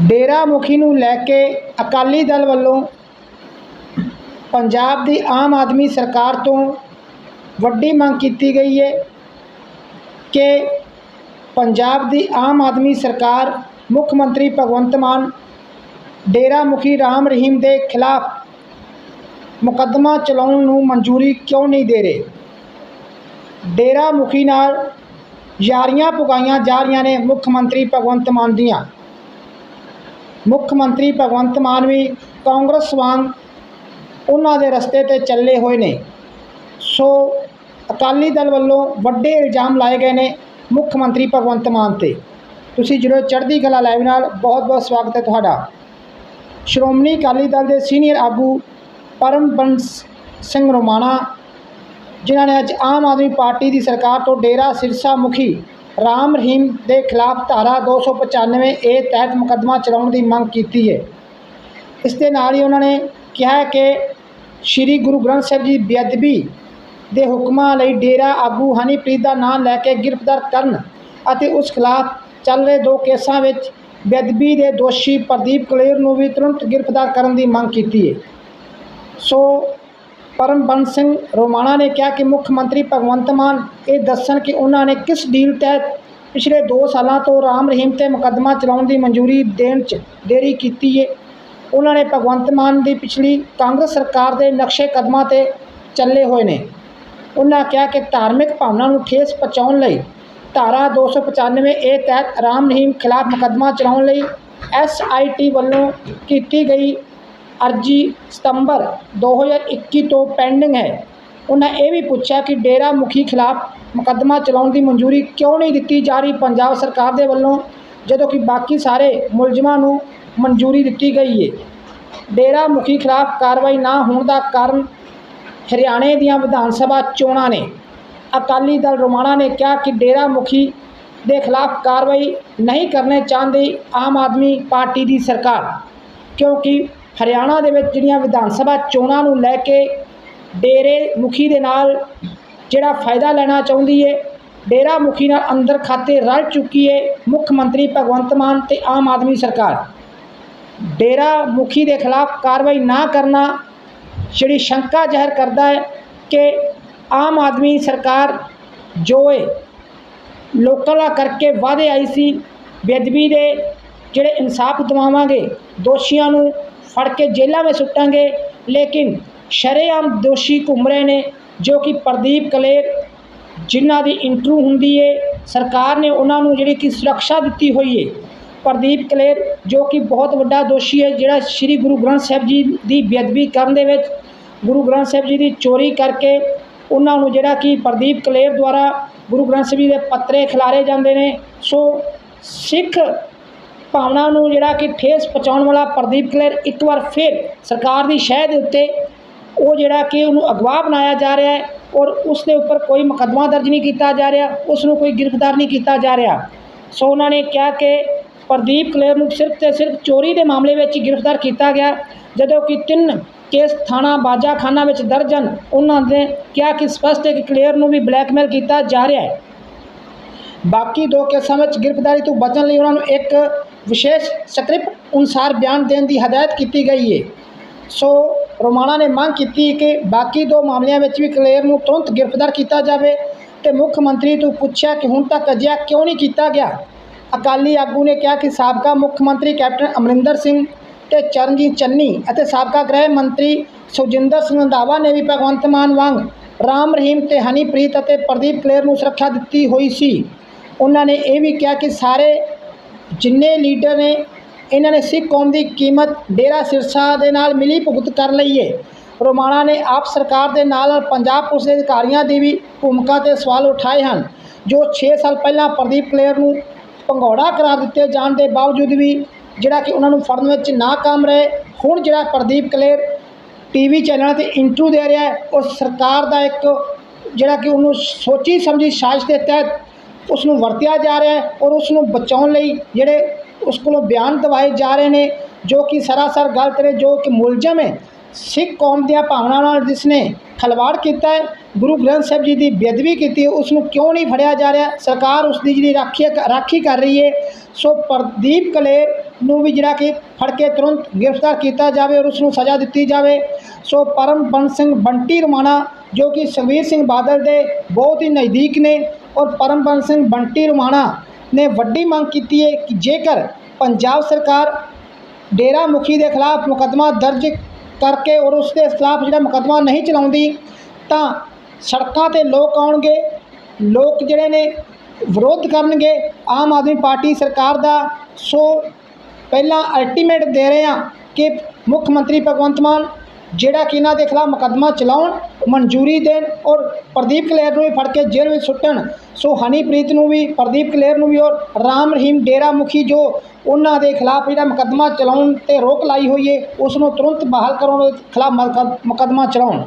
ਡੇਰਾ ਮੁਖੀ ਨੂੰ ਲੈ ਕੇ ਅਕਾਲੀ ਦਲ ਵੱਲੋਂ ਪੰਜਾਬ ਦੀ ਆਮ ਆਦਮੀ ਸਰਕਾਰ ਤੋਂ ਵੱਡੀ ਮੰਗ ਕੀਤੀ ਗਈ ਹੈ ਕਿ ਪੰਜਾਬ ਦੀ ਆਮ ਆਦਮੀ ਸਰਕਾਰ, ਮੁੱਖ ਮੰਤਰੀ ਭਗਵੰਤ ਮਾਨ ਡੇਰਾ ਮੁਖੀ ਰਾਮ ਰਹੀਮ ਦੇ ਖਿਲਾਫ ਮੁਕੱਦਮਾ ਚਲਾਉਣ ਨੂੰ ਮਨਜ਼ੂਰੀ ਕਿਉਂ ਨਹੀਂ ਦੇ ਰਹੇ? ਡੇਰਾ ਮੁਖੀ ਨਾਲ ਯਾਰੀਆਂ ਪੁਗਾਈਆਂ ਜਾ ਰਹੀਆਂ ਨੇ ਮੁੱਖ ਮੰਤਰੀ ਭਗਵੰਤ ਮਾਨ ਦੀਆਂ। ਮੁੱਖ ਮੰਤਰੀ ਭਗਵੰਤ ਮਾਨ ਵੀ ਕਾਂਗਰਸ ਵਾਂਗ ਉਹਨਾਂ ਦੇ ਰਸਤੇ ਤੇ ਚੱਲੇ ਹੋਏ ਨੇ। ਸੋ ਅਕਾਲੀ ਦਲ ਵੱਲੋਂ ਵੱਡੇ ਇਲਜ਼ਾਮ ਲਾਏ ਗਏ ਨੇ ਮੁੱਖ ਮੰਤਰੀ ਭਗਵੰਤ ਮਾਨ ਤੇ। ਤੁਸੀਂ ਜੁੜੇ ਚੜ੍ਹਦੀ ਕਲਾ ਲਾਈਵ ਨਾਲ ਬਹੁਤ ਬਹੁਤ ਸਵਾਗਤ ਹੈ ਤੁਹਾਡਾ। ਸ਼੍ਰੋਮਣੀ ਅਕਾਲੀ ਦਲ ਦੇ ਸੀਨੀਅਰ ਆਗੂ ਪਰਮਬੰਸ ਸਿੰਘ ਰੋਮਾਣਾ, ਜਿਨ੍ਹਾਂ ਨੇ ਅੱਜ ਆਮ ਆਦਮੀ ਪਾਰਟੀ ਦੀ ਸਰਕਾਰ ਤੋਂ ਡੇਰਾ ਸਿਰਸਾ ਮੁਖੀ ਰਾਮ ਰਹੀਮ ਦੇ ਖਿਲਾਫ ਧਾਰਾ 295 ਏ ਤਹਿਤ ਮੁਕੱਦਮਾ ਚਲਾਉਣ ਦੀ ਮੰਗ ਕੀਤੀ ਹੈ। ਇਸ ਦੇ ਨਾਲ ਹੀ ਉਹਨਾਂ ਨੇ ਕਿਹਾ ਹੈ ਕਿ ਸ੍ਰੀ ਗੁਰੂ ਗ੍ਰੰਥ ਸਾਹਿਬ ਜੀ ਬੇਅਦਬੀ ਦੇ ਹੁਕਮਾਂ ਲਈ ਡੇਰਾ ਆਗੂ ਹਨੀਪ੍ਰੀਤ ਦਾ ਨਾਮ ਲੈ ਕੇ ਗ੍ਰਿਫਤਾਰ ਕਰਨ ਅਤੇ ਉਸ ਖਿਲਾਫ ਚੱਲ ਰਹੇ ਦੋ ਕੇਸਾਂ ਵਿੱਚ ਬੇਅਦਬੀ ਦੇ ਦੋਸ਼ੀ ਪ੍ਰਦੀਪ ਕਲੇਰ ਨੂੰ ਵੀ ਤੁਰੰਤ ਗ੍ਰਿਫਤਾਰ ਕਰਨ ਦੀ ਮੰਗ ਕੀਤੀ ਹੈ। ਸੋ ਪਰਮਬੰਸ ਸਿੰਘ ਰੋਮਾਣਾ ਨੇ ਕਿਹਾ ਕਿ ਮੁੱਖ ਮੰਤਰੀ ਭਗਵੰਤ ਮਾਨ ਇਹ ਦੱਸਣ ਕਿ ਉਹਨਾਂ ਨੇ ਕਿਸ ਡੀਲ ਤਹਿਤ ਪਿਛਲੇ 2 ਸਾਲਾਂ ਤੋਂ ਰਾਮ ਰਹੀਮ ਤੇ ਮੁਕੱਦਮਾ ਚਲਾਉਣ ਦੀ ਮਨਜ਼ੂਰੀ ਦੇਣ 'ਚ ਦੇਰੀ ਕੀਤੀ ਹੈ ਉਹਨਾਂ ਨੇ ਭਗਵੰਤ ਮਾਨ ਦੀ ਪਿਛਲੀ ਕਾਂਗਰਸ ਸਰਕਾਰ ਦੇ ਨਕਸ਼ੇ ਕਦਮਾਂ ਤੇ ਚੱਲੇ ਹੋਏ ਨੇ। ਉਹਨਾਂ ਕਿਹਾ ਕਿ ਧਾਰਮਿਕ ਭਾਵਨਾ ਨੂੰ ਠੇਸ ਪਹੁੰਚਾਉਣ ਲਈ ਧਾਰਾ 295 ਏ ਤਹਿਤ ਰਾਮ ਰਹੀਮ ਖਿਲਾਫ ਮੁਕੱਦਮਾ ਚਲਾਉਣ ਲਈ ਐਸਆਈਟੀ ਵੱਲੋਂ ਕੀਤੀ ਗਈ ਅਰਜੀ ਸਤੰਬਰ 2021 ਤੋਂ ਪੈਂਡਿੰਗ ਹੈ। ਉਹਨਾਂ ਇਹ ਵੀ ਪੁੱਛਿਆ ਕਿ ਡੇਰਾ ਮੁਖੀ ਖਿਲਾਫ ਮੁਕੱਦਮਾ ਚਲਾਉਣ ਦੀ ਮਨਜ਼ੂਰੀ ਕਿਉਂ ਨਹੀਂ ਦਿੱਤੀ ਜਾ ਰਹੀ? ਪੰਜਾਬ ਸਰਕਾਰ ਦੇ ਵੱਲੋਂ ਜਦੋਂ ਕਿ ਬਾਕੀ ਸਾਰੇ ਮੁਲਜ਼ਮਾਂ ਨੂੰ ਮਨਜ਼ੂਰੀ ਦਿੱਤੀ ਗਈ ਹੈ ਡੇਰਾ ਮੁਖੀ ਖਿਲਾਫ ਕਾਰਵਾਈ ਨਾ ਹੋਣ ਦਾ ਕਾਰਨ ਹਰਿਆਣੇ ਦੀਆਂ ਵਿਧਾਨ ਸਭਾ ਚੋਣਾਂ ਨੇ। ਅਕਾਲੀ ਦਲ ਰੋਮਾਣਾ ਨੇ ਕਿਹਾ ਕਿ ਡੇਰਾ ਮੁਖੀ ਦੇ ਖਿਲਾਫ ਕਾਰਵਾਈ ਨਹੀਂ ਕਰਨੇ ਚਾਹੁੰਦੀ ਆਮ ਆਦਮੀ ਪਾਰਟੀ ਦੀ ਸਰਕਾਰ, ਕਿਉਂਕਿ ਹਰਿਆਣਾ ਦੇ ਵਿੱਚ ਜਿਹੜੀਆਂ ਵਿਧਾਨ ਸਭਾ ਚੋਣਾਂ ਨੂੰ ਲੈ ਕੇ ਡੇਰੇ ਮੁਖੀ ਦੇ ਨਾਲ ਜਿਹੜਾ ਫਾਇਦਾ ਲੈਣਾ ਚਾਹੁੰਦੀ ਹੈ ਡੇਰਾ ਮੁਖੀ ਨਾਲ ਅੰਦਰ ਖਾਤੇ ਰਲ ਚੁੱਕੀ ਹੈ ਮੁੱਖ ਮੰਤਰੀ ਭਗਵੰਤ ਮਾਨ ਤੇ ਆਮ ਆਦਮੀ ਸਰਕਾਰ। ਡੇਰਾ ਮੁਖੀ ਦੇ ਖਿਲਾਫ ਕਾਰਵਾਈ ਨਾ ਕਰਨਾ ਜਿਹੜੀ ਸ਼ੰਕਾ ਜ਼ਾਹਿਰ ਕਰਦਾ ਹੈ ਕਿ ਆਮ ਆਦਮੀ ਸਰਕਾਰ ਜੋ ਹੈ ਲੋਕਾਂ ਨਾਲ ਕਰਕੇ ਵਾਅਦੇ ਆਈ ਸੀ ਬੇਅਦਬੀ ਦੇ ਜਿਹੜੇ ਇਨਸਾਫ ਦਿਵਾਵਾਂਗੇ, ਦੋਸ਼ੀਆਂ ਨੂੰ ਫੜ ਕੇ ਜੇਲ੍ਹਾਂ ਵਿੱਚ ਸੁੱਟਾਂਗੇ। ਲੇਕਿਨ ਸ਼ਰੇਆਮ ਦੋਸ਼ੀ ਘੁੰਮ ਰਹੇ ਨੇ, ਜੋ ਕਿ ਪ੍ਰਦੀਪ ਕਲੇਰ ਜਿਨ੍ਹਾਂ ਦੀ ਇੰਟਰਵਿਊ ਹੁੰਦੀ ਹੈ ਸਰਕਾਰ ਨੇ ਉਹਨਾਂ ਨੂੰ ਜਿਹੜੀ ਕਿ ਸੁਰੱਖਿਆ ਦਿੱਤੀ ਹੋਈ ਹੈ ਪ੍ਰਦੀਪ ਕਲੇਰ, ਜੋ ਕਿ ਬਹੁਤ ਵੱਡਾ ਦੋਸ਼ੀ ਹੈ, ਜਿਹੜਾ ਸ੍ਰੀ ਗੁਰੂ ਗ੍ਰੰਥ ਸਾਹਿਬ ਜੀ ਦੀ ਬੇਅਦਬੀ ਕਰਨ ਦੇ ਵਿੱਚ ਗੁਰੂ ਗ੍ਰੰਥ ਸਾਹਿਬ ਜੀ ਦੀ ਚੋਰੀ ਕਰਕੇ ਉਹਨਾਂ ਨੂੰ ਜਿਹੜਾ ਕਿ ਪ੍ਰਦੀਪ ਕਲੇਰ ਦੁਆਰਾ ਗੁਰੂ ਗ੍ਰੰਥ ਸਾਹਿਬ ਜੀ ਦੇ ਪੱਤਰੇ ਖਿਲਾਰੇ ਜਾਂਦੇ ਨੇ। ਸੋ ਸਿੱਖ ਭਾਵਨਾ ਨੂੰ ਜਿਹੜਾ ਕਿ ਠੇਸ ਪਹੁੰਚਾਉਣ ਵਾਲਾ ਪ੍ਰਦੀਪ ਕਲੇਰ ਇੱਕ ਵਾਰ ਫਿਰ ਸਰਕਾਰ ਦੀ ਸ਼ਹਿ ਦੇ ਉੱਤੇ ਉਹ ਜਿਹੜਾ ਕਿ ਉਹਨੂੰ ਅਗਵਾ ਬਣਾਇਆ ਜਾ ਰਿਹਾ ਹੈ ਔਰ ਉਸ ਦੇ ਉੱਪਰ ਕੋਈ ਮੁਕੱਦਮਾ ਦਰਜ ਨਹੀਂ ਕੀਤਾ ਜਾ ਰਿਹਾ, ਉਸ ਨੂੰ ਕੋਈ ਗ੍ਰਿਫਤਾਰ ਨਹੀਂ ਕੀਤਾ ਜਾ ਰਿਹਾ। ਸੋ ਉਹਨਾਂ ਨੇ ਕਿਹਾ ਕਿ ਪ੍ਰਦੀਪ ਕਲੇਰ ਨੂੰ ਸਿਰਫ ਤੇ ਸਿਰਫ ਚੋਰੀ ਦੇ ਮਾਮਲੇ ਵਿੱਚ ਗ੍ਰਿਫਤਾਰ ਕੀਤਾ ਗਿਆ, ਜਦੋਂ ਕਿ ਤਿੰਨ ਕੇਸ ਥਾਣਾ ਬਾਜਾਖਾਨਾ ਵਿੱਚ ਦਰਜ ਹਨ। ਉਹਨਾਂ ਨੇ ਕਿਹਾ ਕਿ ਸਪਸ਼ਟ ਹੈ ਕਿ ਕਲੇਰ ਨੂੰ ਵੀ ਬਲੈਕਮੇਲ ਕੀਤਾ ਜਾ ਰਿਹਾ ਹੈ। ਬਾਕੀ ਦੋ ਕੇਸਾਂ ਵਿੱਚ ਗ੍ਰਿਫਤਾਰੀ ਤੋਂ ਬਚਣ ਲਈ ਉਹਨਾਂ ਨੂੰ ਇੱਕ ਵਿਸ਼ੇਸ਼ ਸਕ੍ਰਿਪਟ ਅਨੁਸਾਰ ਬਿਆਨ ਦੇਣ ਦੀ ਹਦਾਇਤ ਕੀਤੀ ਗਈ ਹੈ ਸੋ ਰੋਮਾਣਾ ਨੇ ਮੰਗ ਕੀਤੀ ਕਿ ਬਾਕੀ ਦੋ ਮਾਮਲਿਆਂ ਵਿੱਚ ਵੀ ਕਲੇਰ ਨੂੰ ਤੁਰੰਤ ਗ੍ਰਿਫਤਾਰ ਕੀਤਾ ਜਾਵੇ ਤੇ ਮੁੱਖ ਮੰਤਰੀ ਤੋਂ ਪੁੱਛਿਆ ਕਿ ਹੁਣ ਤੱਕ ਅਜਿਹਾ ਕਿਉਂ ਨਹੀਂ ਕੀਤਾ ਗਿਆ। ਅਕਾਲੀ ਆਗੂ ਨੇ ਕਿਹਾ ਕਿ ਸਾਬਕਾ ਮੁੱਖ ਮੰਤਰੀ ਕੈਪਟਨ ਅਮਰਿੰਦਰ ਸਿੰਘ ਤੇ ਚਰਨਜੀਤ ਚੰਨੀ ਅਤੇ ਸਾਬਕਾ ਗ੍ਰਹਿ ਮੰਤਰੀ ਸੁਖਜਿੰਦਰ ਸਿੰਘ ਰੰਧਾਵਾ ਨੇ ਵੀ ਭਗਵੰਤ ਮਾਨ ਵਾਂਗ ਰਾਮ, ਰਹੀਮ ਤੇ ਹਨੀਪ੍ਰੀਤ ਅਤੇ ਪ੍ਰਦੀਪ ਕਲੇਰ ਨੂੰ ਸੁਰੱਖਿਆ ਦਿੱਤੀ ਹੋਈ ਸੀ। ਉਹਨਾਂ ਨੇ ਇਹ ਵੀ ਕਿਹਾ ਕਿ ਸਾਰੇ ਜਿੰਨੇ ਲੀਡਰ ਨੇ, ਇਹਨਾਂ ਨੇ ਸਿੱਖ ਕੌਮ ਦੀ ਕੀਮਤ ਡੇਰਾ ਸਿਰਸਾ ਦੇ ਨਾਲ ਮਿਲੀ ਭੁਗਤ ਕਰ ਲਈ ਹੈ ਰੋਮਾਣਾ ਨੇ ਆਪ ਸਰਕਾਰ ਦੇ ਨਾਲ ਨਾਲ ਪੰਜਾਬ ਪੁਲਿਸ ਦੇ ਅਧਿਕਾਰੀਆਂ ਦੀ ਵੀ ਭੂਮਿਕਾ ਤੇ ਸਵਾਲ ਉਠਾਏ ਹਨ, ਜੋ 6 ਸਾਲ ਪਹਿਲਾਂ ਪ੍ਰਦੀਪ ਕਲੇਰ ਨੂੰ ਭੰਗੌੜਾ ਕਰਾ ਦਿੱਤੇ ਜਾਣ ਦੇ ਬਾਵਜੂਦ ਵੀ ਜਿਹੜਾ ਕਿ ਉਹਨਾਂ ਨੂੰ ਫੜਨ ਵਿੱਚ ਨਾਕਾਮ ਰਹੇ, ਹੁਣ ਜਿਹੜਾ ਪ੍ਰਦੀਪ ਕਲੇਰ ਟੀਵੀ ਚੈਨਲਾਂ ਤੇ ਇੰਟਰਵਿਊ ਦੇ ਰਿਹਾ ਹੈ, ਉਹ ਸਰਕਾਰ ਦਾ ਇੱਕ ਜਿਹੜਾ ਕਿ ਉਹਨੂੰ ਸੋਚੀ ਸਮਝੀ ਸਾਜ਼ਿਸ਼ ਦੇ ਤਹਿਤ ਉਸ ਨੂੰ ਵਰਤਿਆ ਜਾ ਰਿਹਾ ਹੈ ਔਰ ਉਸ ਨੂੰ ਬਚਾਉਣ ਲਈ ਜਿਹੜੇ ਉਸ ਕੋਲੋਂ ਬਿਆਨ ਦਵਾਏ ਜਾ ਰਹੇ ਨੇ, ਜੋ ਕਿ ਸਰਾਸਰ ਗਲਤ ਨੇ, ਜੋ ਕਿ ਮੁਲਜ਼ਮ ਹੈ, ਸਿੱਖ ਕੌਮ ਦੀਆਂ ਭਾਵਨਾਵਾਂ ਨਾਲ ਜਿਸ ਨੇ ਖਲਵਾੜ ਕੀਤਾ ਹੈ, ਗੁਰੂ ਗ੍ਰੰਥ ਸਾਹਿਬ ਜੀ ਦੀ ਬੇਅਦਬੀ ਕੀਤੀ ਹੈ ਉਸ ਨੂੰ ਕਿਉਂ ਨਹੀਂ ਫੜਿਆ ਜਾ ਰਿਹਾ? ਸਰਕਾਰ ਉਸ ਦੀ ਜਿਹੜੀ ਰਾਖੀ ਰਾਖੀ ਕਰ ਰਹੀ ਹੈ ਸੋ ਪ੍ਰਦੀਪ ਕਲੇਰ ਨੂੰ ਵੀ ਜਿਹੜਾ ਕਿ ਫੜ ਕੇ ਤੁਰੰਤ ਗ੍ਰਿਫਤਾਰ ਕੀਤਾ ਜਾਵੇ ਔਰ ਉਸ ਨੂੰ ਸਜ਼ਾ ਦਿੱਤੀ ਜਾਵੇ। ਸੋ ਪਰਮਬੰਸ ਸਿੰਘ ਬੰਟੀ ਰਮਾਣਾ, ਜੋ ਕਿ ਸੁਖਬੀਰ ਸਿੰਘ ਬਾਦਲ ਦੇ ਬਹੁਤ ਹੀ ਨਜ਼ਦੀਕ ਨੇ ਔਰ ਪਰਮਬੰਸ ਸਿੰਘ ਬੰਟੀ ਰਮਾਣਾ ਨੇ ਵੱਡੀ ਮੰਗ ਕੀਤੀ ਹੈ ਕਿ ਜੇਕਰ ਪੰਜਾਬ ਸਰਕਾਰ ਡੇਰਾ ਮੁਖੀ ਦੇ ਖਿਲਾਫ ਮੁਕੱਦਮਾ ਦਰਜ ਕਰਕੇ ਔਰ ਉਸ ਦੇ ਖਿਲਾਫ ਜਿਹੜਾ ਮੁਕੱਦਮਾ ਨਹੀਂ ਚਲਾਉਂਦੀ, ਤਾਂ ਸੜਕਾਂ ਤੇ ਲੋਕ ਆਉਣਗੇ। ਲੋਕ ਜਿਹੜੇ ਨੇ ਵਿਰੋਧ ਕਰਨਗੇ, ਆਮ ਆਦਮੀ ਪਾਰਟੀ ਸਰਕਾਰ ਦਾ। ਸੋ ਪਹਿਲਾਂ ਅਲਟੀਮੇਟ ਦੇ ਰਹੇ ਹਾਂ ਕਿ ਮੁੱਖ ਮੰਤਰੀ ਭਗਵੰਤ ਮਾਨ, ਜਿਹੜਾ ਕਿ ਇਹਨਾਂ ਦੇ ਖਿਲਾਫ ਮੁਕੱਦਮਾ ਚਲਾਉਣ, ਮਨਜ਼ੂਰੀ ਦੇਣ ਔਰ ਪ੍ਰਦੀਪ ਕਲੇਰ ਨੂੰ ਵੀ ਫੜ ਕੇ ਜੇਲ੍ਹ ਵਿੱਚ ਸੁੱਟਣ। ਸੋ ਹਨੀਪ੍ਰੀਤ ਨੂੰ ਵੀ, ਪ੍ਰਦੀਪ ਕਲੇਰ ਨੂੰ ਵੀ ਔਰ ਰਾਮ ਰਹੀਮ ਡੇਰਾ ਮੁਖੀ ਜੋ ਉਹਨਾਂ ਦੇ ਖਿਲਾਫ ਜਿਹੜਾ ਮੁਕੱਦਮਾ ਚਲਾਉਣ ਤੇ ਰੋਕ ਲਾਈ ਹੋਈ ਹੈ ਉਸ ਨੂੰ ਤੁਰੰਤ ਬਹਾਲ ਕਰਾਉਣ ਦੇ ਖਿਲਾਫ ਮੁਕੱਦਮਾ ਚਲਾਉਣ।